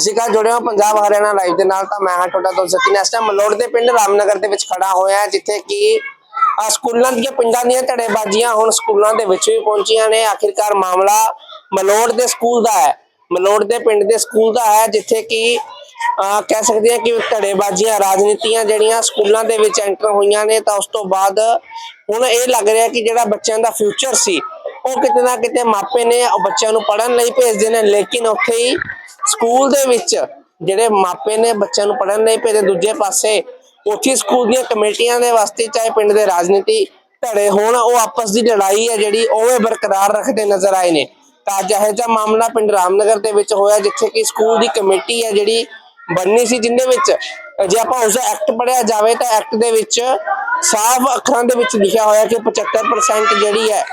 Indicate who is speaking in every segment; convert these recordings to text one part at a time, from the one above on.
Speaker 1: ਸ਼੍ਰੀ ਅਕਾਲ ਜੁੜਿਓ ਪੰਜਾਬ ਹਰਿਆਣਾ ਲਾਈਵ ਦੇ ਨਾਲ, ਤਾਂ ਮੈਂ ਹਾਂ ਤੁਹਾਡਾ ਦੋਸਤ ਸਤਿਨ ਇਸ ਮਲੋੜ ਦੇ ਪਿੰਡ ਰਾਮਨਗਰ ਦੇ ਵਿੱਚ ਖੜਾ ਹੋਇਆ ਜਿੱਥੇ ਕਿ ਸਕੂਲਾਂ ਦੀਆਂ ਪਿੰਡਾਂ ਦੀਆਂ ਧੜੇਬਾਜ਼ੀਆਂ ਹੁਣ ਸਕੂਲਾਂ ਦੇ ਵਿੱਚ ਵੀ ਪਹੁੰਚੀਆਂ ਨੇ। ਆਖਿਰਕਾਰ ਮਾਮਲਾ ਮਲੋੜ ਦੇ ਸਕੂਲ ਦਾ ਹੈ। ਮਲੋੜ ਦੇ ਪਿੰਡ ਦੇ ਸਕੂਲ ਦਾ ਹੈ, ਜਿੱਥੇ ਕਿ ਕਹਿ ਸਕਦੇ ਹਾਂ ਕਿ ਧੜੇਬਾਜ਼ੀਆਂ, ਰਾਜਨੀਤੀਆਂ ਜਿਹੜੀਆਂ ਸਕੂਲਾਂ ਦੇ ਵਿੱਚ ਐਂਟਰ ਹੋਈਆਂ ਨੇ, ਤਾਂ ਉਸ ਤੋਂ ਬਾਅਦ ਹੁਣ ਇਹ ਲੱਗ ਰਿਹਾ ਕਿ ਜਿਹੜਾ ਬੱਚਿਆਂ ਦਾ ਫਿਊਚਰ ਸੀ ਉਹ ਕਿਤੇ ਨਾ ਕਿਤੇ ਮਾਪੇ ਨੇ ਉਹ ਬੱਚਿਆਂ ਨੂੰ ਪੜ੍ਹਨ ਲਈ ਭੇਜਦੇ ਨੇ, ਲੇਕਿਨ ਉੱਥੇ ਹੀ ਸਕੂਲ ਦੇ ਵਿੱਚ ਜਿਹੜੇ ਮਾਪੇ ਨੇ ਬੱਚਿਆਂ ਨੂੰ ਪੜ੍ਹਨ ਲਈ ਭੇਜਦੇ, ਦੂਜੇ ਪਾਸੇ ਉੱਥੇ ਸਕੂਲ ਦੀਆਂ ਕਮੇਟੀਆਂ ਦੇ ਵਾਸਤੇ ਚਾਹੇ ਪਿੰਡ ਦੇ ਰਾਜਨੀਤੀ ਧੜੇ ਹੋਣ, ਉਹ ਆਪਸ ਦੀ ਲੜਾਈ ਹੈ ਜਿਹੜੀ ਉਵੇਂ ਬਰਕਰਾਰ ਰੱਖਦੇ ਨਜ਼ਰ ਆਏ ਨੇ। ਤਾਂ ਅੱਜ ਇਹੋ ਜਿਹਾ ਮਾਮਲਾ ਪਿੰਡ ਰਾਮਨਗਰ ਦੇ ਵਿੱਚ ਹੋਇਆ, ਜਿੱਥੇ ਕਿ ਸਕੂਲ ਦੀ ਕਮੇਟੀ ਹੈ ਜਿਹੜੀ ਬਣਨੀ ਸੀ, ਜਿੰਦੇ ਵਿੱਚ ਜੇ ਆਪਾਂ ਉਸ ਐਕਟ ਪੜਿਆ ਜਾਵੇ ਤਾਂ ਐਕਟ ਦੇ ਵਿੱਚ ਸਾਫ਼ ਅੱਖਰਾਂ ਦੇ ਵਿੱਚ ਲਿਖਿਆ ਹੋਇਆ ਕਿ 75% ਜਿਹੜੀ ਹੈ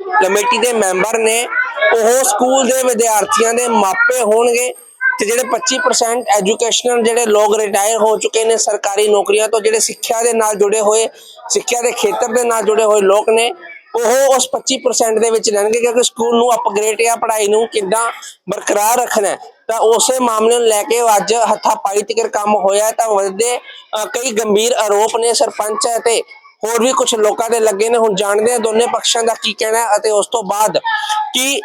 Speaker 1: ਕਮੇਟੀ ਦੇ ਮੈਂਬਰ ਨੇ, ਉਹ ਸਕੂਲ ਦੇ ਵਿਦਿਆਰਥੀਆਂ ਦੇ ਮਾਪੇ ਹੋਣਗੇ ਤੇ ਜਿਹੜੇ 25% ਐਜੂਕੇਸ਼ਨਲ ਜਿਹੜੇ ਲੋਕ ਰਿਟਾਇਰ ਹੋ ਚੁੱਕੇ ਨੇ ਸਰਕਾਰੀ ਨੌਕਰੀਆਂ ਤੋਂ, ਜਿਹੜੇ ਸਿੱਖਿਆ ਦੇ ਨਾਲ ਜੁੜੇ ਹੋਏ, ਸਿੱਖਿਆ ਦੇ ਖੇਤਰ ਦੇ ਨਾਲ ਜੁੜੇ ਹੋਏ ਲੋਕ ਨੇ, ਉਹ ਉਸ 25% ਦੇ ਵਿੱਚ ਰਹਿਣਗੇ ਕਿਉਂਕਿ ਸਕੂਲ ਨੂੰ ਅਪਗ੍ਰੇਡ ਜਾਂ ਪੜ੍ਹਾਈ ਨੂੰ ਕਿੱਦਾਂ ਬਰਕਰਾਰ ਰੱਖਣਾ ਤਾਂ ਉਸੇ ਮਾਮਲੇ ਨੂੰ ਲੈ ਕੇ ਅੱਜ ਹੱਥਾਪਾਈ ਤੱਕ ਕੰਮ ਹੋਇਆ ਤਾਂ ਵਧਦੇ ਕਈ ਗੰਭੀਰ ਆਰੋਪ ਨੇ ਸਰਪੰਚ ਹੈ ਤੇ ਹੋਰ ਵੀ ਕੁਝ ਲੋਕਾਂ ਦੇ ਲੱਗੇ ਨੇ ਹੁਣ ਜਾਣਦੇ ਆ ਦੋਨੇ ਪੱਖਾਂ ਦਾ ਕੀ ਕਹਿਣਾ ਹੈ ਅਤੇ ਉਸ ਤੋਂ ਬਾਅਦ ਕੀ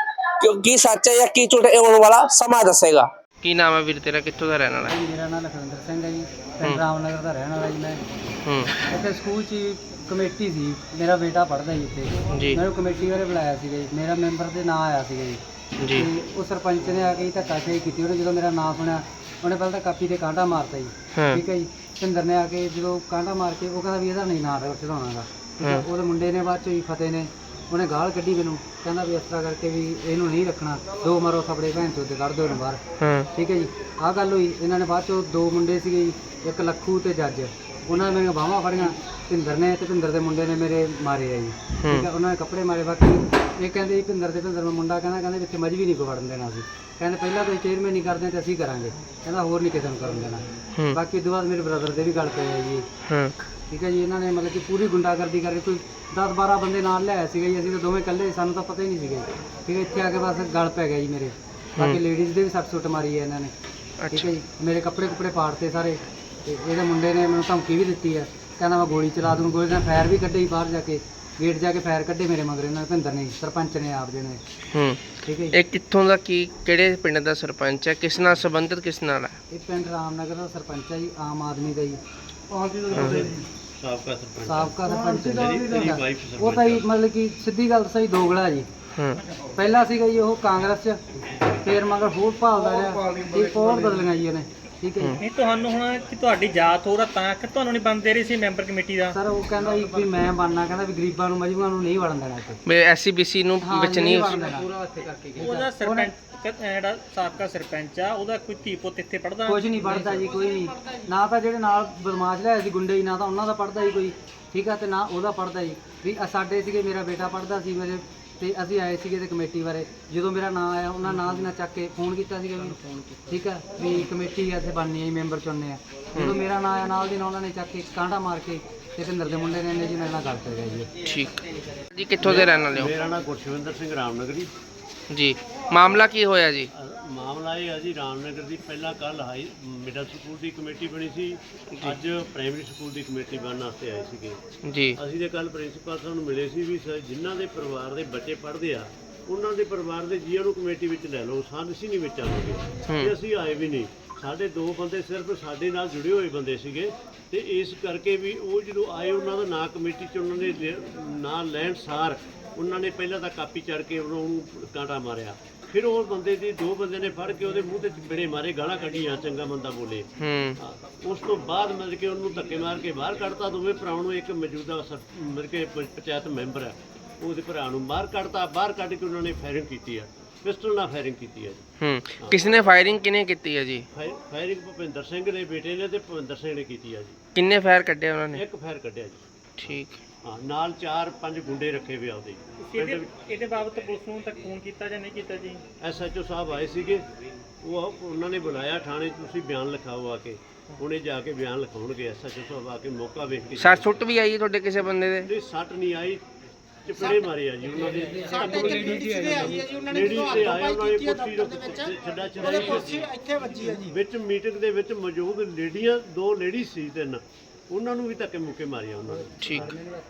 Speaker 1: ਕੀ- ਸੱਚ ਹੈ ਜਾਂ ਕੀ ਝੂਠ ਹੈ ਆਉਣ ਵਾਲਾ ਸਮਾਂ ਦੱਸੇਗਾ। ਕੀ ਨਾਮ ਹੈ ਵੀਰ ਤੇਰਾ? ਕਿੱਥੋਂ ਦਾ ਰਹਿਣ ਵਾਲਾ ਹੈ?
Speaker 2: ਮੇਰਾ ਨਾਮ ਲਖਵਿੰਦਰ ਸਿੰਘ ਹੈ ਜੀ। ਪਿੰਡ ਰਾਮਨਗਰ ਦਾ ਰਹਿਣ ਵਾਲਾ ਜੀ ਮੈਂ।
Speaker 1: ਹੂੰ।
Speaker 2: ਇੱਥੇ ਸਕੂਲ 'ਚ ਹੀ ਕਮੇਟੀ ਸੀ। ਮੇਰਾ ਬੇਟਾ ਪੜ੍ਹਦਾ ਜੀ ਇੱਥੇ।
Speaker 1: ਜੀ।
Speaker 2: ਮੈਨੂੰ ਕਮੇਟੀ ਬਾਰੇ ਬੁਲਾਇਆ ਸੀਗਾ ਜੀ। ਮੇਰਾ ਮੈਂਬਰ ਦੇ ਨਾਂ ਆਇਆ ਸੀਗਾ ਜੀ।
Speaker 1: ਜੀ।
Speaker 2: ਉਹ ਸਰਪੰਚ ਨੇ ਆ ਕੇ ਧੱਕਾਸ਼ਾਹੀ ਕੀਤੀ। ਉਹਨੇ ਜਦੋਂ ਮੇਰਾ ਨਾਂ ਸੁਣਿਆ ਉਹਨੇ ਪਹਿਲਾਂ ਤਾਂ ਕਾਪੀ ਤੇ ਕਾਂਟਾ ਮਾਰਤਾ ਜੀ।
Speaker 1: ਹਾਂ।
Speaker 2: ਠੀਕ ਹੈ ਜੀ। ਭਿੰਦਰ ਨੇ ਆ ਕੇ ਜਦੋਂ ਕਾਂਟਾ ਮਾਰ ਕੇ ਉਹ ਕਹਿੰਦਾ ਵੀ ਇਹਦਾ ਨਹੀਂ ਨਾਂ ਚੜਾਉਣਾਗਾ ਠੀਕ ਹੈ। ਉਹਦੇ ਮੁੰਡੇ ਨੇ ਬਾਅਦ ਚ ਹੀ ਫਤਿਹ ਨੇ ਉਹਨੇ ਗਾਲ ਕੱਢੀ ਮੈਨੂੰ। ਕਹਿੰਦਾ ਵੀ ਇਸ ਤਰ੍ਹਾਂ ਕਰਕੇ ਵੀ ਇਹਨੂੰ ਨਹੀਂ ਰੱਖਣਾ। ਦੋ ਮਾਰੋ ਥਪੜੇ ਭੈਣ ਚੋਦ ਦੇ ਕੱਢ ਦਿਓ ਇਹਨੂੰ ਬਾਹਰ।
Speaker 1: ਹਾਂ।
Speaker 2: ਠੀਕ ਹੈ ਜੀ। ਆਹ ਗੱਲ ਹੋਈ। ਇਹਨਾਂ ਨੇ ਬਾਅਦ ਚੋਂ ਦੋ ਮੁੰਡੇ ਸੀਗੇ ਜੀ ਇੱਕ ਲੱਖੂ ਤੇ ਜੱਜ। ਉਹਨਾਂ ਨੇ ਮੇਰੀਆਂ ਬਾਹਾਂ ਫੜੀਆਂ ਭਿੰਦਰ ਨੇ ਤੇ ਭਿੰਦਰ ਦੇ ਮੁੰਡੇ ਨੇ ਮੇਰੇ ਮਾਰੇ ਆ ਜੀ। ਠੀਕ ਹੈ। ਉਹਨਾਂ ਨੇ ਕੱਪੜੇ ਮਾਰੇ ਬਾਕੀ ਇਹ ਕਹਿੰਦੇ ਭਿੰਦਰ ਦੇ ਭਿੰਦਰ ਮੁੰਡਾ ਕਹਿੰਦਾ ਕਹਿੰਦੇ ਵਿੱਚ ਮੱਝ ਵੀ ਨਹੀਂ ਕੋ ਵੜਨ ਦੇਣਾ ਸੀ। ਕਹਿੰਦੇ ਪਹਿਲਾਂ ਤੁਸੀਂ ਚੇਅਰਮੈਨ ਨਹੀਂ ਕਰਦੇ ਤੇ ਅਸੀਂ ਕਰਾਂਗੇ। ਕਹਿੰਦਾ ਹੋਰ ਨਹੀਂ ਕਿਸੇ ਨੂੰ ਕਰਨ ਦੇਣਾ।
Speaker 1: ਹੂੰ।
Speaker 2: ਬਾਕੀ ਉਦੋਂ ਬਾਅਦ ਮੇਰੇ ਬ੍ਰਦਰ ਦੇ ਵੀ ਗੱਲ ਪਏ ਆ ਜੀ।
Speaker 1: ਹਾਂ।
Speaker 2: ਠੀਕ ਹੈ ਜੀ ਇਹਨਾਂ ਨੇ ਮਤਲਬ ਕਿ ਪੂਰੀ ਗੁੰਡਾਗਰਦੀ ਕਰਕੇ ਕੋਈ 10 12 ਬੰਦੇ ਨਾਲ ਲਿਆਏ ਸੀਗੇ ਜੀ ਅਸੀਂ ਤਾਂ ਦੋਵੇਂ ਇਕੱਲੇ ਸਾਨੂੰ ਤਾਂ ਪਤਾ ਹੀ ਨਹੀਂ ਸੀਗਾ। ਠੀਕ ਹੈ ਇੱਥੇ ਆ ਕੇ ਬਸ ਗੱਲ ਪੈ ਗਿਆ ਜੀ ਮੇਰੇ। ਬਾਕੀ ਲੇਡੀਜ਼ ਦੇ ਵੀ ਸੱਟ ਸੁੱਟ ਮਾਰੀ ਹੈ ਇਹਨਾਂ ਨੇ। ਠੀਕ ਹੈ ਜੀ ਮੇਰੇ ਕੱਪੜੇ ਕੁਪੜੇ ਪਾੜਤੇ ਸਾਰੇ। ਤੇ ਇਹਦੇ ਮੁੰਡੇ ਨੇ ਮੈਨੂੰ ਧਮਕੀ ਵੀ ਦਿੱਤੀ ਹੈ। ਕਹਿੰਦਾ ਮੈਂ ਗੋਲੀ ਚਲਾ ਦੂੰ ਗੋਲੀ ਨਾਲ ਫਾਇਰ ਵੀ ਕੱਢੇ ਬਾਹਰ ਜਾ ਕੇ। ਗੇਟ ਜਾ ਕੇ ਫਾਇਰ ਕੱਢੇ ਮੇਰੇ ਮਗਰ ਇਹਨਾਂ ਨੇ ਭਿੰਦਰ ਨੇ ਸਰਪੰਚ ਨੇ ਆਪ ਜਿਹਨੇ
Speaker 1: ਹੂੰ।
Speaker 2: ਠੀਕ ਹੈ ਜੀ।
Speaker 1: ਇਹ ਕਿੱਥੋਂ ਦਾ ਕੀ ਕਿਹੜੇ ਪਿੰਡ ਦਾ ਸਰਪੰਚ ਹੈ? ਕਿਸ ਨਾਲ ਸੰਬੰਧਿਤ ਕਿਸ ਨਾਲ ਹੈ?
Speaker 2: ਇਹ ਪਿੰਡ ਰਾਮਨਗਰ ਦਾ ਸਰਪੰਚ ਹੈ ਜੀ ਆਮ ਆਦਮੀ ਦਾ ਜੀ। ਸਾਬਕਾ ਸਰਪੰਚ। ਜੀ। ਉਹ ਤਾਂ ਜੀ ਮਤਲਬ ਕਿ ਸਿੱਧੀ ਗੱਲ ਸਹੀ ਦੋਗਲਾ ਜੀ।
Speaker 1: ਹਾਂ।
Speaker 2: ਪਹਿਲਾਂ ਸੀਗਾ ਜੀ ਉਹ ਕਾਂਗਰਸ 'ਚ ਫਿਰ ਮਗਰ ਹੋਰ ਭਾਲਦਾ ਰਿਹਾ। ਇੱਕ ਹੋਰ ਬਦਲੀਆਂ ਜੀ ਉਹਨੇ ਠੀਕ ਹੈ ਜੀ।
Speaker 3: ਨਹੀਂ ਤੁਹਾਨੂੰ ਹੁਣ ਕਿ ਤੁਹਾਡੀ ਜਾਤ ਹੋ ਰਾ ਤਾਂ ਕਿ ਤੁਹਾਨੂੰ ਨਹੀਂ ਬੰਦ ਦੇ ਰਹੀ ਸੀ ਮੈਂਬਰ ਕਮੇਟੀ ਦਾ?
Speaker 2: ਸਰ ਉਹ ਕਹਿੰਦਾ ਜੀ ਵੀ ਮੈਂ ਬਣਨਾ ਕਹਿੰਦਾ ਵੀ ਗਰੀਬਾਂ ਨੂੰ ਮਜਬੂਰਾਂ ਨੂੰ ਨਹੀਂ ਵੜਨ ਦੇਣਾ ਇੱਥੇ।
Speaker 1: ਮੇਰੇ ਐਸਸੀਬੀਸੀ ਨੂੰ
Speaker 2: ਹਾਂ,
Speaker 1: ਵਿੱਚ ਨਹੀਂ
Speaker 2: ਵੜਨ ਦੇਣਾ।
Speaker 3: ਉਹਦਾ ਸਰਪੰਚ ਕ- ਜਿਹੜਾ ਸਾਬਕਾ ਸਰਪੰਚ ਆ ਉਹਦਾ ਕੋਈ ਧੀ ਪੁੱਤ ਇੱਥੇ ਪੜਦਾ
Speaker 2: ਕੁਝ ਨਹੀਂ ਪੜਦਾ ਜੀ ਕੋਈ ਨਹੀਂ। ਨਾ ਤਾਂ ਜਿਹੜੇ ਨਾਲ ਬਦਮਾਸ਼ ਲਿਆਏ ਸੀ ਗੁੰਡੇ ਜੀ ਨਾ ਤਾਂ ਉਹਨਾਂ ਦਾ ਪੜਦਾ ਜੀ ਕੋਈ। ਠੀਕ ਆ ਤੇ ਨਾ ਉਹਦਾ ਪੜਦਾ ਜੀ। ਵੀ ਆਹ ਸਾਡੇ ਸੀਗੇ ਮੇਰਾ ਬੇਟਾ ਪੜਦਾ ਸੀ ਮੇਰੇ ਤੇ ਅਸੀਂ ਆਏ ਸੀਗੇ ਤੇ ਕਮੇਟੀ ਬਾਰੇ। ਜਦੋਂ ਮੇਰਾ ਨਾਂ ਆਇਆ ਉਹਨਾਂ ਨਾਲ ਦੀ ਨਾਲ ਚੱਕ ਕੇ ਫੋਨ ਕੀਤਾ ਸੀਗਾ ਵੀ ਠੀਕ ਆ ਵੀ ਕਮੇਟੀ ਇੱਥੇ ਬਣਨੀ ਹੈ ਜੀ, ਮੈਂਬਰ ਚੁਣਨੇ ਆ। ਜਦੋਂ ਮੇਰਾ ਨਾਂ ਆਇਆ ਨਾਲ ਦੀ ਨਾਲ ਉਹਨਾਂ ਨੇ ਚੱਕ ਕੇ ਕਾਂਡਾ ਮਾਰ ਕੇ ਤੇ ਭਿੰਦਰ ਦੇ ਮੁੰਡੇ ਨੇ ਇਹਨੇ ਜੀ ਮੇਰੇ ਨਾਲ ਗੱਲ ਕਰ ਗਿਆ ਜੀ।
Speaker 1: ਠੀਕ। ਜੀ ਕਿੱਥੋਂ ਦੇ ਰਹਿਣ ਵਾਲੇ ਹੋ?
Speaker 4: ਮੇਰਾ ਨਾਮ ਗੁਰਸ਼ਵਿੰਦਰ ਸਿੰਘ ਰਾਮਨਗਰੀ।
Speaker 1: ਜੀ ਮਾਮਲਾ ਕੀ ਹੋਇਆ ਜੀ?
Speaker 4: ਮਾਮਲਾ ਇਹ ਹੈ ਜੀ ਰਾਮਨਗਰ ਦੀ ਪਹਿਲਾਂ ਕੱਲ ਹਾਈ ਮਿਡਲ ਸਕੂਲ ਦੀ ਕਮੇਟੀ ਬਣੀ ਸੀ। ਅੱਜ ਪ੍ਰਾਇਮਰੀ ਸਕੂਲ ਦੀ ਕਮੇਟੀ ਬਣਨ ਵਾਸਤੇ ਆਏ ਸੀਗੇ।
Speaker 1: ਜੀ।
Speaker 4: ਅਸੀਂ ਤੇ ਕੱਲ ਪ੍ਰਿੰਸੀਪਲ ਸਾਹਿਬ ਨੂੰ ਮਿਲੇ ਸੀ ਵੀ ਸਰ ਜਿਨ੍ਹਾਂ ਦੇ ਪਰਿਵਾਰ ਦੇ ਬੱਚੇ ਪੜ੍ਹਦੇ ਆ ਉਹਨਾਂ ਦੇ ਪਰਿਵਾਰ ਦੇ ਜੀਆਂ ਨੂੰ ਕਮੇਟੀ ਵਿੱਚ ਲੈ ਲਓ ਸਾਨੂੰ ਅਸੀਂ ਨਹੀਂ ਵਿੱਚ ਆਵਾਂਗੇ। ਤੇ ਅਸੀਂ ਆਏ ਵੀ ਨਹੀਂ। ਸਾਡੇ ਦੋ ਬੰਦੇ ਸਿਰਫ ਸਾਡੇ ਨਾਲ ਜੁੜੇ ਹੋਏ ਬੰਦੇ ਸੀਗੇ ਤੇ ਇਸ ਕਰਕੇ ਵੀ ਉਹ ਜਦੋਂ ਆਏ ਉਹਨਾਂ ਦਾ ਨਾਂ ਕਮੇਟੀ ਚ ਉਹਨਾਂ ਨੇ ਲਿ- ਨਾਂ ਲੈਣ ਸਾਰ ਉਹਨਾਂ ਨੇ ਪਹਿਲਾਂ ਤਾਂ ਕਾਪੀ ਚੜ ਕੇ ਉਹਨਾਂ ਕਾਂਟਾ ਮਾਰਿਆ। ਫਿਰ ਉਹ ਬੰਦੇ ਦੀ ਦੋ ਬੰਦੇ ਨੇ ਫੜ ਕੇ ਉਹਦੇ ਮੂੰਹ ਤੇ ਬੜੇ ਮਾਰੇ ਗਾਲਾਂ ਕੱਢੀਆਂ ਚੰਗਾ ਮੰਦਾ ਬੋਲੇ।
Speaker 1: ਹੂੰ।
Speaker 4: ਉਸ ਤੋਂ ਬਾਅਦ ਮਤਲਬ ਕਿ ਉਹਨੂੰ ਧੱਕੇ ਮਾਰ ਕੇ ਬਾਹਰ ਕੱਢਤਾ ਦੋਵੇਂ ਭਰਾਵਾਂ ਨੂੰ ਇੱਕ ਮੌਜੂਦਾ ਸਰ- ਮਤਲਬ ਕਿ ਪੰਚਾਇਤ ਮੈਂਬਰ ਹੈ ਉਹਦੇ ਭਰਾ ਨੂੰ ਬਾਹਰ ਕੱਢਤਾ ਬਾਹਰ ਕੱਢ ਕੇ ਉਹਨਾਂ ਨੇ ਫਾਇਰਿੰਗ ਕੀਤੀ ਹੈ ਪਿਸਟਲ ਨਾਲ ਫਾਇਰਿੰਗ ਕੀਤੀ ਹੈ ਜੀ।
Speaker 1: ਹੂੰ। ਕਿਸ ਨੇ ਫਾਇਰਿੰਗ ਕਿਨੇ ਕੀਤੀ ਹੈ ਜੀ?
Speaker 4: ਫਾਇ- ਫਾਇਰਿੰਗ ਭੁਪਿੰਦਰ ਸਿੰਘ ਦੇ ਬੇਟੇ ਨੇ ਤੇ ਭੁਪਿੰਦਰ ਸਿੰਘ ਨੇ ਕੀਤੀ ਹੈ ਜੀ।
Speaker 1: ਕਿੰਨੇ ਫਾਇਰ ਕੱਢੇ ਉਹਨਾਂ ਨੇ?
Speaker 4: ਇੱਕ ਫਾਇਰ ਕੱਢਿਆ ਜੀ।
Speaker 1: ਠੀਕ।
Speaker 4: ਹਾਂ ਨਾਲ ਚਾਰ ਪੰਜ ਗੁੰਡੇ ਰੱਖੇ ਹੋਏ ਆ ਉਹਦੇ।
Speaker 3: ਇਹਦੇ ਇਹਦੇ ਬਾਬਤ ਪੁਲਿਸ ਨੂੰ ਤੱਕ ਫੋਨ ਕੀਤਾ ਜਾਂ ਨਹੀਂ ਕੀਤਾ ਜੀ?
Speaker 4: ਐਸਐਚਓ ਸਾਹਿਬ ਆਏ ਸੀਗੇ। ਉਹ ਉਹਨਾਂ ਨੇ ਬੁਲਾਇਆ ਥਾਣੇ 'ਚ ਤੁਸੀਂ ਬਿਆਨ ਲਿਖਾਓ ਆ ਕੇ। ਉਹਨੇ ਜਾ ਕੇ ਬਿਆਨ ਲਿਖਾਉਣਗੇ ਐਸਐਚਓ ਸਾਹਿਬ ਆ ਕੇ ਮੌਕਾ ਵੇਖ ਕੇ।
Speaker 1: ਸੱਟ ਸੁੱਟ ਵੀ ਆਈ ਹੈ ਤੁਹਾਡੇ ਕਿਸੇ ਬੰਦੇ ਦੇ?
Speaker 4: ਨਹੀਂ ਸੱਟ ਨਹੀਂ ਆਈ। ਚਪੜੇ ਮਾਰੇ ਆ ਜੀ ਉਹਨਾਂ ਦੇ।
Speaker 5: ਸਾਡੇ ਇੱਥੇ ਲੇਡੀ ਆਈ ਹੈ ਜੀ ਉਹਨਾਂ ਨੇ
Speaker 4: ਲੇਡੀ ਤੇ ਆਏ
Speaker 5: ਪਾਈ
Speaker 4: ਉਹਨਾਂ ਨੇ ਕੁਰਸੀ
Speaker 5: ਦੇ ਵਿੱਚ
Speaker 4: ਛੱਡਾ
Speaker 5: ਉਹਦੇ ਕੁਰਸੀ ਇੱਥੇ ਵੱਜੀ ਹੈ ਜੀ।
Speaker 4: ਵਿੱਚ ਮੀਟਿੰਗ ਦੇ ਵਿੱਚ ਮੌਜੂਦ ਲੇਡੀਆਂ ਦੋ ਲੇਡੀ ਸੀ ਤਿੰਨ। ਉਹਨਾਂ ਨੂੰ ਵੀ ਧੱਕੇ ਮੁੱਕੇ ਮਾਰਿਆ ਉਹਨਾਂ ਨੇ।
Speaker 1: ਠੀਕ।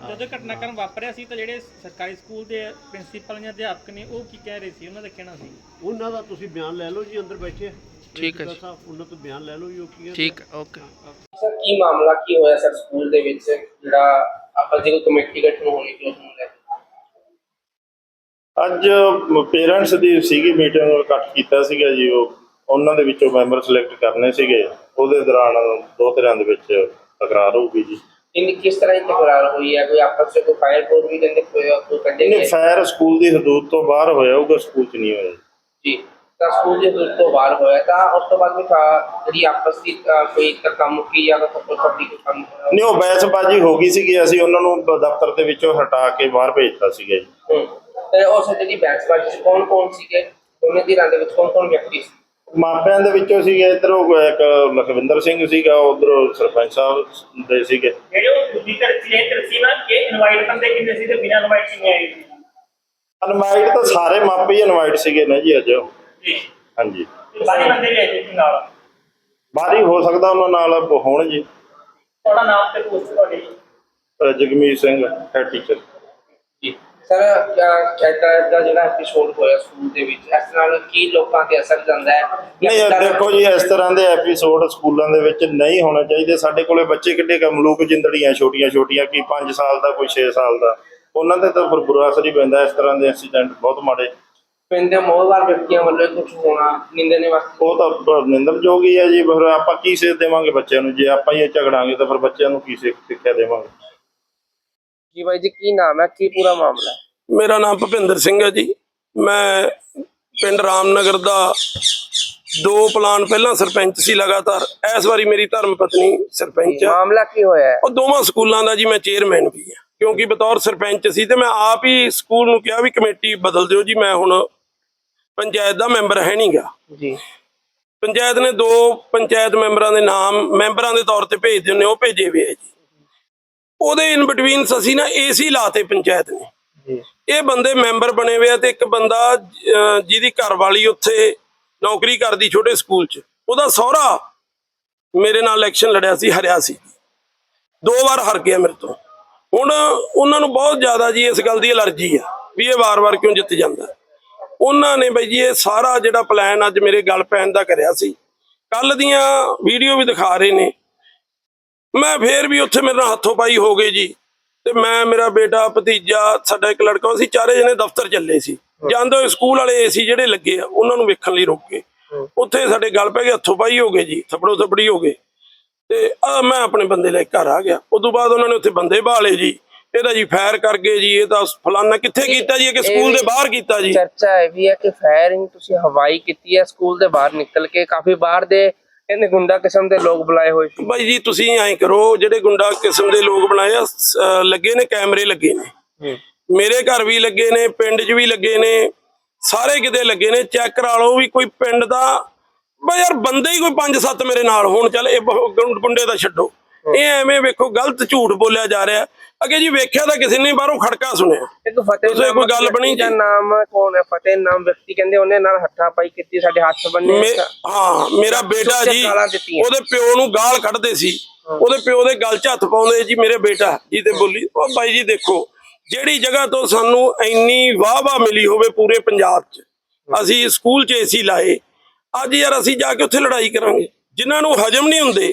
Speaker 3: ਜਦੋਂ ਘਟਨਾਕ੍ਰਮ ਵਾਪਰਿਆ ਸੀ ਤਾਂ ਜਿਹੜੇ ਸਰਕਾਰੀ ਸਕੂਲ ਦੇ ਪ੍ਰਿੰਸੀਪਲ ਜਾਂ ਅਧਿਆਪਕ ਨੇ ਉਹ ਕੀ ਕਹਿ ਰਹੇ ਸੀ? ਉਹਨਾਂ ਦਾ ਕਹਿਣਾ ਸੀ।
Speaker 4: ਉਹਨਾਂ ਦਾ ਤੁਸੀਂ ਬਿਆਨ ਲੈ ਲਓ ਜੀ ਅੰਦਰ ਬੈਠੇ।
Speaker 1: ਠੀਕ ਹੈ
Speaker 4: ਸਾਹਿਬ ਉਹਨਾਂ ਤੋਂ ਬਿਆਨ ਲੈ ਲਓ ਜੀ ਉਹ ਕੀ ਕਹਿੰਦੇ
Speaker 1: ਠੀਕ ਓਕੇ। ਸਰ ਕੀ ਮਾਮਲਾ ਕੀ ਹੋਇਆ ਸਰ ਸਕੂਲ ਦੇ ਵਿੱਚ? ਜਿਹੜਾ ਆਪਾਂ ਜੀ ਕੋਈ ਕਮੇਟੀ ਗਠਨ ਹੋਣੀ ਕਿ ਉਸ ਨੂੰ ਲੈ ਕੇ।
Speaker 6: ਅੱਜ ਪੇਰੈਂਟਸ ਦੀ ਸੀਗੀ ਮੀਟਿੰਗ ਇਕੱਠ ਕੀਤਾ ਸੀਗਾ ਜੀ ਉਹ। ਉਹਨਾਂ ਦੇ ਵਿੱਚੋਂ ਮੈਂਬਰ ਸਿਲੈਕਟ ਕਰਨੇ ਸੀਗੇ। ਉਹਦੇ ਦੌਰਾਨ ਦੋ ਤਰ੍ਹਾਂ ਦੇ ਵਿੱਚ ਤਕਰਾਰ ਹੋਊਗੀ ਜੀ।
Speaker 1: ਇਨ ਕਿਸ ਤਰ੍ਹਾਂ ਦੀ ਤਕਰਾਰ ਹੋਈ ਹੈ? ਕੋਈ ਆਪਸ ਵਿੱਚ ਕੋਈ ਫਾਇਰ ਫੋਰ ਵੀ ਕਹਿੰਦੇ ਕੋਈ ਕੋਈ ਕੱਢੇ ਗਏ?
Speaker 6: ਫਾਇਰ ਸਕੂਲ ਦੀ ਹਦੂਦ ਤੋਂ ਬਾਹਰ ਹੋਇਆ ਹੋਊਗਾ ਸਕੂਲ 'ਚ ਨਹੀਂ ਹੋਇਆ। ਜੀ।
Speaker 1: ਤਾਂ ਸਕੂਲ ਦੇ ਹਦੂਦ ਤੋਂ ਬਾਹਰ ਹੋਇਆ ਤਾਂ ਉਸ ਤੋਂ ਬਾਅਦ ਆ ਜਿਹੜੀ ਆਪਸ ਦੀ ਕੋਈ ਧੱਕਾ ਮੁੱਕੀ ਜਾਂ ਕੋਈ ਥੱਪੜੀ ਕੋਈ ਕੰਮ?
Speaker 6: ਨਹੀਂ ਉਹ ਬਹਿਸਬਾਜ਼ੀ ਹੋ ਗਈ ਸੀਗੀ ਅਸੀਂ ਉਹਨਾਂ ਨੂੰ ਦਫ਼ਤਰ ਦੇ ਵਿੱਚੋਂ ਹਟਾ ਕੇ ਬਾਹਰ ਭੇਜਤਾ ਸੀਗਾ ਜੀ।
Speaker 1: ਹੂੰ। ਤੇ ਉਸ ਜਿਹੜੀ ਚ ਕੌਣ ਕੌਣ ਸੀਗੇ ਧਿਰਾਂ ਦੇ ਵਿੱਚ ਕੌਣ ਕੌਣ ਵਿਅਕਤੀ ਸੀ?
Speaker 6: ਮਾਪਿਆਂ ਦੇ ਵਿੱਚੋਂ ਸੀਗੇ ਇੱਧਰੋਂ ਇੱਕ ਲਖਵਿੰਦਰ ਸਿੰਘ ਸੀਗਾ ਉਧਰੋਂ ਸਰਪੰਚ ਸਾਹਿਬ ਦੇ ਸੀਗੇ।
Speaker 3: ਜਿਹੜੇ ਉਹ ਦੂਜੀ ਨਾ ਕਿ ਇਨਵਾਈਟ ਬੰਦੇ ਕਿੰਨੇ ਸੀ ਤੇ ਬਿਨਾਂ ਇਨਵਾਈਟ ਕਿੰਨੇ ਆਏ
Speaker 6: ਇਨਵਾਈਟ ਤਾਂ ਸਾਰੇ ਮਾਪੇ ਹੀ ਇਨਵਾਈਟ ਸੀਗੇ ਨਾ ਜੀ ਅੱਜ।
Speaker 3: ਜੀ।
Speaker 6: ਹਾਂਜੀ।
Speaker 3: ਸਾਰੇ ਬੰਦੇ ਵੀ ਆਏ ਸੀ ਨਾਲ?
Speaker 6: ਬਾਹਰ ਹੀ ਸਕਦਾ ਉਹਨਾਂ ਨਾਲ ਹੋਣ ਜੀ।
Speaker 3: ਤੁਹਾਡਾ ਨਾਮ ਤੇ ਪੋਸਟ ਤੁਹਾਡੀ
Speaker 6: Jagmeet Singh head teacher
Speaker 1: ji. Sir ਕਿਹਦਾ ਦਾ ਜਿਹੜਾ ਐਪੀਸੋਡ ਹੋਇਆ ਸਕੂਲ ਦੇ ਵਿੱਚ? ਇਸ ਨਾਲ ਕੀ ਲੋਕਾਂ ਤੇ ਅਸਰ ਜਾਂਦਾ ਹੈ?
Speaker 6: ਨਹੀਂ ਦੇਖੋ ਜੀ ਇਸ ਤਰ੍ਹਾਂ ਦੇ ਐਪੀਸੋਡ ਸਕੂਲਾਂ ਦੇ ਵਿੱਚ ਨਹੀਂ ਹੋਣੇ ਚਾਹੀਦੇ। ਸਾਡੇ ਕੋਲੇ ਬੱਚੇ ਕਿੱਡੇ ਕ ਮਲੂਕ ਜਿੰਦੜੀਆਂ ਛੋਟੀਆਂ ਛੋਟੀਆਂ ਕੀ 5 ਸਾਲ ਦਾ ਕੋਈ 6 ਸਾਲ ਦਾ। ਉਹਨਾਂ ਤੇ ਤਾਂ ਫਿਰ ਬੁਰਾ ਅਸਰ ਹੀ ਪੈਂਦਾ ਇਸ ਤਰ੍ਹਾਂ ਦੇ ਐਕਸੀਡੈਂਟ ਬਹੁਤ ਮਾੜੇ।
Speaker 1: ਪਿੰਡ ਦੇ ਮੋਹਵਾਰ ਵਿਅਕਤੀਆਂ ਵੱਲੋਂ ਕੁਝ ਹੋਣਾ ਨਿੰਦਨੇ ਵਾਸਤੇ?
Speaker 6: ਉਹ ਤਾਂ ਨਿੰਦਣਯੋਗ ਹੀ ਹੈ ਜੀ ਫਿਰ ਆਪਾਂ ਕੀ ਸੇਧ ਦੇਵਾਂਗੇ ਬੱਚਿਆਂ ਨੂੰ? ਜੇ ਆਪਾਂ ਹੀ ਝਗੜਾਂਗੇ ਤਾਂ ਫਿਰ ਬੱਚਿਆਂ ਨੂੰ ਕੀ ਸਿੱਖ- ਸਿੱਖਿਆ ਦੇਵਾਂਗੇ?
Speaker 1: ਜੀ ਬਾਈ ਜੀ ਕੀ ਨਾਮ ਹੈ? ਕੀ ਪੂਰਾ ਮਾਮਲਾ ਹੈ?
Speaker 7: ਮੇਰਾ ਨਾਮ ਭੁਪਿੰਦਰ ਸਿੰਘ ਹੈ ਜੀ। ਮੈਂ ਪਿੰਡ ਰਾਮਨਗਰ ਦਾ ਦੋ ਪਲਾਨ ਪਹਿਲਾਂ ਸਰਪੰਚ ਸੀ ਲਗਾਤਾਰ। ਇਸ ਵਾਰੀ ਮੇਰੀ ਧਰਮ ਪਤਨੀ ਸਰਪੰਚ ਹੈ।
Speaker 1: ਮਾਮਲਾ ਕੀ ਹੋਇਆ ਹੈ?
Speaker 7: ਉਹ ਦੋਵਾਂ ਸਕੂਲਾਂ ਦਾ ਜੀ ਮੈਂ ਚੇਅਰਮੈਨ ਵੀ ਹਾਂ। ਕਿਉਂਕਿ ਬਤੌਰ ਸਰਪੰਚ ਸੀ ਤੇ ਮੈਂ ਆਪ ਹੀ ਸਕੂਲ ਨੂੰ ਕਿਹਾ ਵੀ ਕਮੇਟੀ ਬਦਲ ਦਿਓ ਜੀ ਮੈਂ ਹੁਣ ਪੰਚਾਇਤ ਦਾ ਮੈਂਬਰ ਹੈ ਨਹੀਂਗਾ
Speaker 1: ਜੀ।
Speaker 7: ਪੰਚਾਇਤ ਨੇ ਦੋ ਪੰਚਾਇਤ ਮੈਂਬਰਾਂ ਦੇ ਨਾਮ ਮੈਂਬਰਾਂ ਦੇ ਤੌਰ ਤੇ ਭੇਜ ਦਿੰਦੇ ਉਹ ਭੇਜੇ ਆ ਜੀ। ਉਹਦੇ ਇਨ ਬਿਟਵੀਨ ਅਸੀਂ ਨਾ ਏਸੀ ਲਾਤੇ ਪੰਚਾਇਤ ਨੇ। ਇਹ ਬੰਦੇ ਮੈਂਬਰ ਬਣੇ ਹੋਏ ਆ ਤੇ ਇੱਕ ਬੰਦਾ ਜਿਹਦੀ ਘਰ ਵਾਲੀ ਉੱਥੇ ਨੌਕਰੀ ਕਰਦੀ ਛੋਟੇ ਸਕੂਲ 'ਚ। ਉਹਦਾ ਸਹੁਰਾ ਮੇਰੇ ਨਾਲ ਇਲੈਕਸ਼ਨ ਲੜਿਆ ਸੀ ਹਰਿਆ ਸੀ। ਦੋ ਵਾਰ ਹਾਰ ਗਿਆ ਮੇਰੇ ਤੋਂ। ਹੁਣ ਉਹਨਾਂ ਨੂੰ ਬਹੁਤ ਜ਼ਿਆਦਾ ਜੀ ਇਸ ਗੱਲ ਦੀ ਅਲਰਜੀ ਆ ਵੀ ਇਹ ਵਾਰ-ਵਾਰ ਕਿਉਂ ਜਿੱਤ ਜਾਂਦਾ। ਉਹਨਾਂ ਨੇ ਬਈ ਜੀ ਇਹ ਸਾਰਾ ਜਿਹੜਾ ਪਲਾਨ ਅੱਜ ਮੇਰੇ ਗੱਲ ਪੈਣ ਦਾ ਕਰਿਆ ਸੀ। ਕੱਲ ਦੀਆਂ ਵੀਡੀਓ ਵੀ ਦਿਖਾ ਰਹੇ ਨੇ। ਮੈਂ ਫੇਰ ਵੀ ਉੱਥੇ ਮੇਰੇ ਨਾਲ ਹੱਥੋਂ ਪਾਈ ਹੋ ਗਈ ਜੀ। ਤੇ ਮੈਂ ਮੇਰਾ ਬੇਟਾ ਭਤੀਜਾ ਸਾਡਾ ਇੱਕ ਲੜਕਾ ਅਸੀਂ ਚਾਰੇ ਜਣੇ ਦਫ਼ਤਰ ਚੱਲੇ ਸੀ। ਜਾਂਦੇ ਹੋਏ ਸਕੂਲ ਵਾਲੇ ਏਸੀ ਜਿਹੜੇ ਲੱਗੇ ਆ ਉਹਨਾਂ ਨੂੰ ਵੇਖਣ ਲਈ ਰੁਕ ਗਏ। ਉੱਥੇ ਸਾਡੇ ਗੱਲ ਪੈ ਗਏ ਹੱਥੋਂ ਪਾਈ ਹੋ ਗਏ ਜੀ ਥੱਪੜੋ ਥੱਪੜੀ ਹੋ ਗਏ। ਤੇ ਆ ਮੈਂ ਆਪਣੇ ਬੰਦੇ ਲੈ ਕੇ ਘਰ ਆ ਗਿਆ। ਉਦੋਂ ਬਾਅਦ ਉਹਨਾਂ ਨੇ ਉੱਥੇ ਬੰਦੇ ਭਾਲੇ ਜੀ। ਇਹਦਾ ਜੀ ਫਾਇਰ ਕਰ ਗਏ ਜੀ ਇਹ ਤਾਂ ਫਲਾਨਾ ਕਿੱਥੇ ਕੀਤਾ ਜੀ ਇਹ ਕਿ ਸਕੂਲ ਦੇ ਬਾਹਰ ਕੀਤਾ ਜੀ।
Speaker 1: ਚਰਚਾ ਇਹ ਵੀ ਹੈ ਕਿ ਫਾਇਰਿੰਗ ਤੁਸੀਂ ਹਵਾਈ ਕੀਤੀ ਹੈ ਸਕੂਲ ਦੇ ਬਾਹਰ ਨਿਕਲ ਕੇ ਕਾਫੀ ਬਾਹਰ ਦੇ ਇਹਨੇ ਗੁੰਡਾ ਕਿਸਮ ਦੇ ਲੋਕ ਬੁਲਾਏ ਹੋਏ ਸੀ।
Speaker 7: ਬਾਈ ਜੀ ਤੁਸੀਂ ਐਂ ਕਰੋ ਜਿਹੜੇ ਗੁੰਡਾ ਕਿਸਮ ਦੇ ਲੋਕ ਬਣਾਏ ਆ ਸ- ਲੱਗੇ ਨੇ ਕੈਮਰੇ ਲੱਗੇ ਨੇ। ਮੇਰੇ ਘਰ ਵੀ ਲੱਗੇ ਨੇ ਪਿੰਡ 'ਚ ਵੀ ਲੱਗੇ ਨੇ ਸਾਰੇ ਕਿਤੇ ਲੱਗੇ ਨੇ। ਚੈੱਕ ਕਰਾ ਲਓ ਵੀ ਕੋਈ ਪਿੰਡ ਦਾ ਬਈ ਯਾਰ ਬੰਦੇ ਹੀ ਕੋਈ 5-7 ਮੇਰੇ ਨਾਲ ਹੋਣ। ਚੱਲ ਇਹ ਬ- ਗੁੰ- ਗੁੰਡੇ ਦਾ ਛੱਡੋ। ਇਹ ਐਵੇਂ ਵੇਖੋ ਗਲਤ ਝੂਠ ਬੋਲਿਆ ਜਾ ਰਿਹਾ। ਅੱਗੇ ਜੀ ਵੇਖਿਆ ਤਾਂ ਕਿਸੇ ਨੇ ਬਾਹਰੋਂ ਖੜਕਾ ਸੁਣਿਆ।
Speaker 1: ਇੱਕ ਫਤਿਹ
Speaker 7: ਤੁਸੀਂ ਕੋਈ ਗੱਲ ਬਣੀ ਜੀ?
Speaker 1: ਨਾਮ ਕੌਣ ਹੈ? ਫਤਿਹ ਨਾਮ ਵਿਅਕਤੀ ਕਹਿੰਦੇ ਉਹਨੇ ਨਾਲ ਹੱਥਾ ਪਾਈ ਕੀਤੀ ਸਾਡੇ ਹੱਥ ਬੰਨੇ
Speaker 7: ਹਾਂ ਮੇਰਾ ਬੇਟਾ ਜੀ। ਉਹਦੇ ਪਿਓ ਨੂੰ ਗਾਲ ਕੱਢਦੇ ਸੀ। ਉਹਦੇ ਪਿਓ ਦੇ ਗਲ 'ਚ ਹੱਥ ਪਾਉਂਦੇ ਜੀ ਮੇਰੇ ਬੇਟਾ ਜੀ ਤੇ ਬੋਲੀ ਉਹ ਬਾਈ ਜੀ ਦੇਖੋ ਜਿਹੜੀ ਜਗ੍ਹਾ ਤੋਂ ਸਾਨੂੰ ਇੰਨੀ ਵਾਹ-ਵਾਹ ਮਿਲੀ ਹੋਵੇ ਪੂਰੇ ਪੰਜਾਬ 'ਚ ਅਸੀਂ ਸਕੂਲ 'ਚ ਏਸੀ ਲਾਏ। ਅੱਜ ਯਾਰ ਅਸੀਂ ਜਾ ਕੇ ਉੱਥੇ ਲੜਾਈ ਕਰਾਂਗੇ। ਜਿਨ੍ਹਾਂ ਨੂੰ ਹਜਮ ਨਹੀਂ ਹੁੰਦੇ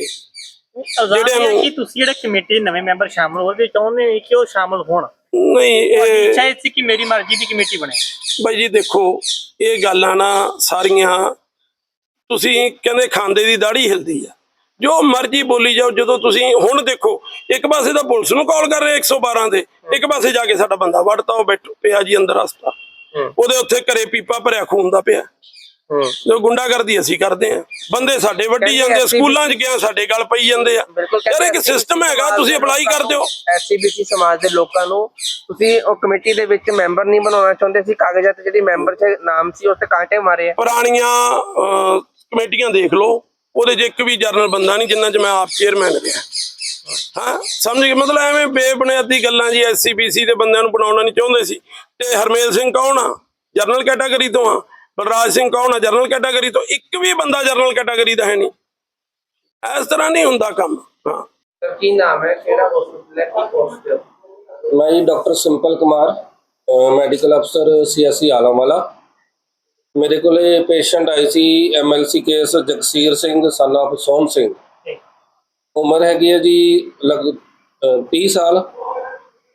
Speaker 3: ਜਿਹੜੇ
Speaker 7: ਨੂੰ-
Speaker 3: ਕਿ ਤੁਸੀਂ ਜਿਹੜੇ ਕਮੇਟੀ ਦੇ ਨਵੇਂ ਮੈਂਬਰ ਸ਼ਾਮਲ ਹੋਵੇ ਚਾਹੁੰਦੇ ਨੇ ਕਿ ਉਹ ਸ਼ਾਮਲ ਹੋਣ।
Speaker 7: ਨਹੀਂ ਇਹ
Speaker 3: ਇੱਛਾ ਇਹ ਸੀ ਕਿ ਮੇਰੀ ਮਰਜ਼ੀ ਦੀ ਕਮੇਟੀ ਬਣੇ।
Speaker 7: ਬਾਈ ਜੀ ਦੇਖੋ ਇਹ ਗੱਲਾਂ ਨਾ ਸਾਰੀਆਂ ਤੁਸੀਂ ਕਹਿੰਦੇ ਖਾਂਦੇ ਦੀ ਦਾੜੀ ਹਿਲਦੀ ਆ। ਜੋ ਮਰਜ਼ੀ ਬੋਲੀ ਜਾਓ ਜਦੋਂ ਤੁਸੀਂ ਹੁਣ ਦੇਖੋ ਇੱਕ ਪਾਸੇ ਤਾਂ ਪੁਲਿਸ ਨੂੰ ਕਾਲ ਕਰ ਰਹੇ 112 ਤੇ ਇੱਕ ਪਾਸੇ ਜਾ ਕੇ ਸਾਡਾ ਬੰਦਾ ਵੜਤਾ ਉਹ ਬੈਠ ਪਿਆ ਜੀ ਅੰਦਰ ਹਸਪਤਾਲ ਉਹਦੇ ਉੱਥੇ ਘਰੇ ਪੀਪਾ ਭਰਿਆ ਖੂਨ ਦਾ ਪਿਆ।
Speaker 1: ਹੂੰ
Speaker 7: ਜੋ ਗੁੰਡਾਗਰਦੀ ਅਸੀਂ ਕਰਦੇ ਆ ਬੰਦੇ ਸਾਡੇ ਵੱਢੀ ਜਾਂਦੇ ਸਕੂਲਾਂ 'ਚ ਗਿਆ ਸਾਡੇ ਗੱਲ ਪਈ ਜਾਂਦੇ ਆ। ਯਾਰ ਇੱਕ ਸਿਸਟਮ ਹੈਗਾ? ਤੁਸੀਂ ਅਪਲਾਈ ਕਰ ਦਿਓ
Speaker 1: ਐਸਸੀਬੀਸੀ ਸਮਾਜ ਦੇ ਲੋਕਾਂ ਨੂੰ ਤੁਸੀਂ ਉਹ ਕਮੇਟੀ ਦੇ ਵਿੱਚ ਮੈਂਬਰ ਨਹੀਂ ਬਣਾਉਣਾ ਚਾਹੁੰਦੇ। ਸੀ ਕਾਗਜ਼ਾਤ ਜਿਹੜੀ ਮੈਂਬਰ ਚ ਨਾਮ ਸੀ ਉਸ ਤੇ ਕਾਂਟੇ ਮਾਰੇ ਆ।
Speaker 7: ਪੁਰਾਣੀਆਂ ਕਮੇਟੀਆਂ ਦੇਖ ਲਓ। ਉਹਦੇ 'ਚ ਇੱਕ ਵੀ ਜਰਨਲ ਬੰਦਾ ਨਹੀਂ ਜਿੰਨਾ 'ਚ ਮੈਂ ਆਪ ਚੇਅਰਮੈਨ ਰਿਹਾ। ਹਾਂ? ਸਮਝ ਗਏ? ਮਤਲਬ ਐਵੇਂ ਬੇਬੁਨਿਆਦੀ ਗੱਲਾਂ ਜੀ ਐਸਸੀਬੀਸੀ ਦੇ ਬੰਦਿਆਂ ਨੂੰ ਬਣਾਉਣਾ ਨਹੀਂ ਚਾਹੁੰਦੇ ਸੀ। ਤੇ ਹਰਮੇਲ ਸਿੰਘ ਕੌਣ ਆ? ਜਰਨਲ ਕੈਟਾਗਰੀ ਤੋਂ ਆ। ਬਲਰਾਜ ਸਿੰਘ ਕੌਣ ਆ? ਜਰਨਲ ਕੈਟਾਗਰੀ ਤੋਂ ਇੱਕ ਵੀ ਬੰਦਾ ਜਰਨਲ ਕੈਟਾਗਰੀ ਦਾ ਹੈ ਨਹੀਂ। ਇਸ ਤਰ੍ਹਾਂ ਨਹੀਂ ਹੁੰਦਾ ਕੰਮ। ਹਾਂ।
Speaker 1: ਸਰ ਕੀ ਨਾਮ ਹੈ? ਕਿਹੜਾ ਹਸਪੀਟਲ ਹੈ? ਕੀ ਪੋਸਟ ਹੈ
Speaker 8: ਮੈਂ ਜੀ ਡਾਕਟਰ ਸਿੰਪਲ ਕੁਮਾਰ ਮੈਡੀਕਲ ਅਫਸਰ ਸੀਐਸਸੀ ਆਲਮਵਾਲਾ। ਮੇਰੇ ਕੋਲੇ ਪੇਸ਼ੈਂਟ ਆਈ ਸੀ MLC case Jagsir Singh son of Sohan Singh. ਉਮਰ ਹੈਗੀ ਹੈ ਜੀ ਲਗ ਅਹ 30 ਸਾਲ।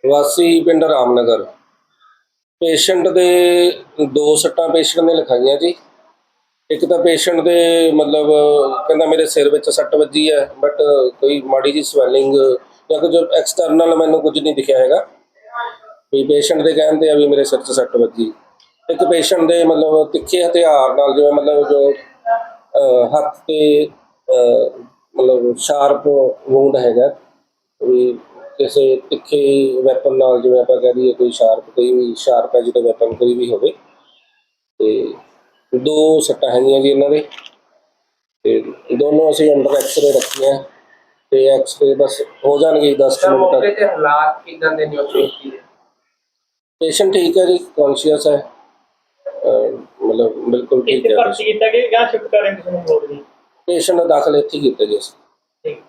Speaker 8: ਵਾਸੀ ਪਿੰਡ ਰਾਮਨਗਰ। ਪੇਸ਼ੈਂਟ ਦੇ ਦੋ ਸੱਟਾਂ ਪੇਸ਼ੈਂਟ ਨੇ ਲਿਖਾਈਆਂ ਜੀ। ਇੱਕ ਤਾਂ ਪੇਸ਼ੈਂਟ ਦੇ ਮਤਲਬ ਕਹਿੰਦਾ ਮੇਰੇ ਸਿਰ ਵਿੱਚ ਸੱਟ ਵੱਜੀ ਹੈ ਬਟ ਕੋਈ ਮਾੜੀ ਜੀ ਸਵੈਲਿੰਗ ਜਾਂ ਕੁਝ ਐਕਸਟਰਨਲ ਮੈਨੂੰ ਕੁਝ ਨਹੀਂ ਦਿਖਿਆ ਹੈਗਾ। ਵੀ ਪੇਸ਼ੈਂਟ ਦੇ ਕਹਿੰਦੇ ਆ ਵੀ ਮੇਰੇ ਸਿਰ 'ਚ ਸੱਟ ਵੱਜੀ। ਇੱਕ ਪੇਸ਼ੈਂਟ ਦੇ ਮਤਲਬ ਤਿੱਖੇ ਹਥਿਆਰ ਨਾਲ ਜਿਵੇਂ ਮਤਲਬ ਜੋ ਹੱਥ ਤੇ ਮਤਲਬ ਸ਼ਾਰਪ ਵੂੰਡ ਹੈਗਾ। ਵੀ ਕਿਸੇ ਤਿੱਖੇ ਵੈਪਨ ਨਾਲ ਜਿਵੇਂ ਆਪਾਂ ਕਹਿ ਦਈਏ ਕੋਈ ਸ਼ਾਰਪ ਕੋਈ ਵੀ ਸ਼ਾਰਪ ਹੈ ਜਿਹੜਾ ਵੈਪਨ ਕੋਈ ਵੀ ਹੋਵੇ ਤੇ ਦੋ ਸੱਟਾਂ ਹੈਗੀਆਂ ਜੀ ਇਹਨਾਂ ਦੇ ਤੇ ਦੋਨੋਂ ਅਸੀਂ ਅੰਡਰ ਐਕਸਰੇ ਰੱਖੀਆਂ ਤੇ ਐਕਸਰੇ ਬਸ ਹੋ ਜਾਣਗੇ 10
Speaker 1: ਸਰ
Speaker 8: ਮਿੰਟ
Speaker 1: ਮੌਕੇ
Speaker 8: ਤੱਕ
Speaker 1: ਤੇ ਹਾਲਾਤ ਕਿਦਾਂ ਦੇ ਨੇ ਉਸ ਵਿਅਕਤੀ ਦੇ
Speaker 8: ਪੇਸ਼ੈਂਟ ਠੀਕ ਹੈ ਜੀ ਕੌਨਸ਼ੀਅਸ ਹੈ ਅਹ ਮਤਲਬ ਬਿਲਕੁਲ ਠੀਕ
Speaker 3: ਇੱਥੇ
Speaker 8: ਹੈ।
Speaker 3: ਭਰਤੀ ਕੀਤਾ ਕਿ ਗਾਂ ਸ਼ਿਫਟ ਕਰ ਰਹੇ ਕਿਸੇ ਨੂੰ
Speaker 8: ਪੇਸ਼ੈਂਟ ਦਾ ਦਾਖਲ ਇੱਥੇ ਹੀ ਕੀਤਾ ਜੀ ਅਸੀਂ
Speaker 3: ਠੀਕ।